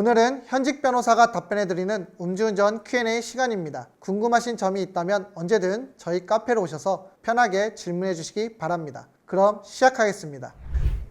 오늘은 현직 변호사가 답변해드리는 음주운전 Q&A 시간입니다. 궁금하신 점이 있다면 언제든 저희 카페로 오셔서 편하게 질문해 주시기 바랍니다. 그럼 시작하겠습니다.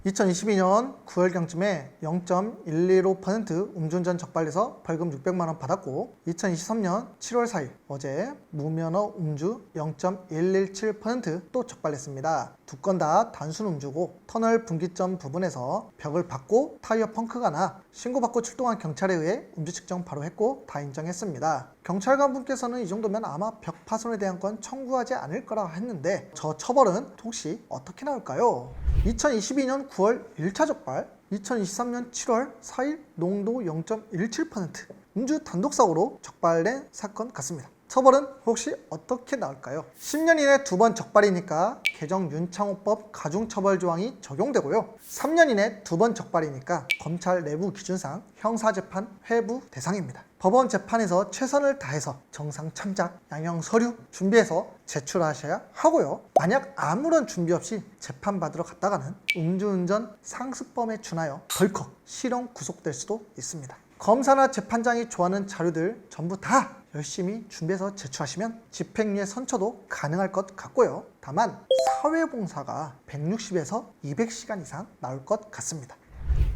2022년 9월경쯤에 0.115% 음주운전 적발돼서 벌금 600만 원 받았고 2023년 7월 4일 어제 무면허 음주 0.117%또 적발됐습니다. 두 건 다 단순 음주고 터널 분기점 부분에서 벽을 받고 타이어 펑크가 나 신고받고 출동한 경찰에 의해 음주 측정 바로 했고 다 인정했습니다. 경찰관 분께서는 이 정도면 아마 벽 파손에 대한 건 청구하지 않을 거라 했는데 저 처벌은 혹시 어떻게 나올까요? 2022년 9월 1차 적발, 2023년 7월 4일 농도 0.17% 음주 단독 사고로 적발된 사건 같습니다. 처벌은 혹시 어떻게 나올까요? 10년 이내 두 번 적발이니까 개정 윤창호법 가중처벌 조항이 적용되고요. 3년 이내 두 번 적발이니까 검찰 내부 기준상 형사재판 회부 대상입니다. 법원 재판에서 최선을 다해서 정상 참작, 양형 서류 준비해서 제출하셔야 하고요. 만약 아무런 준비 없이 재판 받으러 갔다가는 음주운전 상습범에 준하여 덜컥 실형 구속될 수도 있습니다. 검사나 재판장이 좋아하는 자료들 전부 다 열심히 준비해서 제출하시면 집행유예 선처도 가능할 것 같고요. 다만 사회봉사가 160에서 200시간 이상 나올 것 같습니다.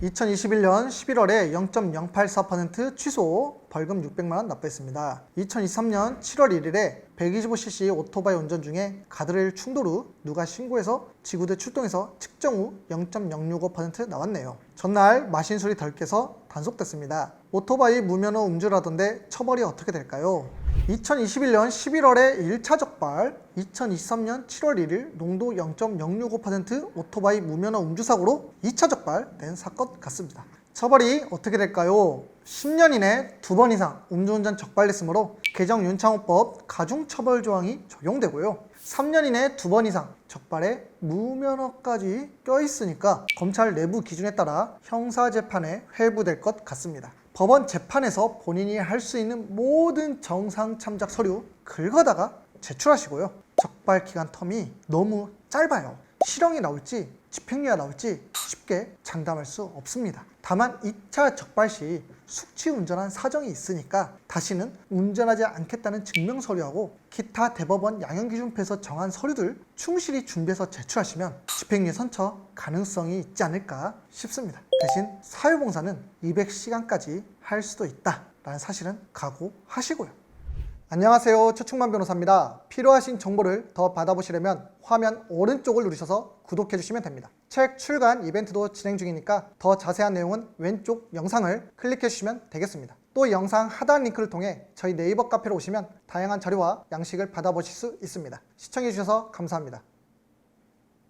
2021년 11월에 0.084% 취소 벌금 600만 원 납부했습니다. 2023년 7월 1일에 125cc 오토바이 운전 중에 가드레일 충돌 후 누가 신고해서 지구대 출동해서 측정 후 0.065% 나왔네요. 전날 마신 술이 덜 깨서 단속됐습니다. 오토바이 무면허 음주라던데 처벌이 어떻게 될까요? 2021년 11월에 1차 적발, 2023년 7월 1일 농도 0.065% 오토바이 무면허 음주 사고로 2차 적발된 사건 같습니다. 처벌이 어떻게 될까요? 10년 이내 두 번 이상 음주운전 적발됐으므로 개정 윤창호법 가중처벌 조항이 적용되고요. 3년 이내 두 번 이상 적발에 무면허까지 껴있으니까 검찰 내부 기준에 따라 형사재판에 회부될 것 같습니다. 법원 재판에서 본인이 할 수 있는 모든 정상 참작 서류 긁어다가 제출하시고요. 적발 기간 텀이 너무 짧아요. 실형이 나올지 집행유예가 나올지 쉽게 장담할 수 없습니다. 다만 2차 적발 시 숙취 운전한 사정이 있으니까 다시는 운전하지 않겠다는 증명 서류하고 기타 대법원 양형 기준표에서 정한 서류들 충실히 준비해서 제출하시면 집행유예 선처 가능성이 있지 않을까 싶습니다. 대신 사회봉사는 200시간까지 할 수도 있다라는 사실은 각오하시고요. 안녕하세요. 최충만 변호사입니다. 필요하신 정보를 더 받아보시려면 화면 오른쪽을 누르셔서 구독해 주시면 됩니다. 책 출간 이벤트도 진행 중이니까 더 자세한 내용은 왼쪽 영상을 클릭해 주시면 되겠습니다. 또이 영상 하단 링크를 통해 저희 네이버 카페로 오시면 다양한 자료와 양식을 받아보실 수 있습니다. 시청해 주셔서 감사합니다.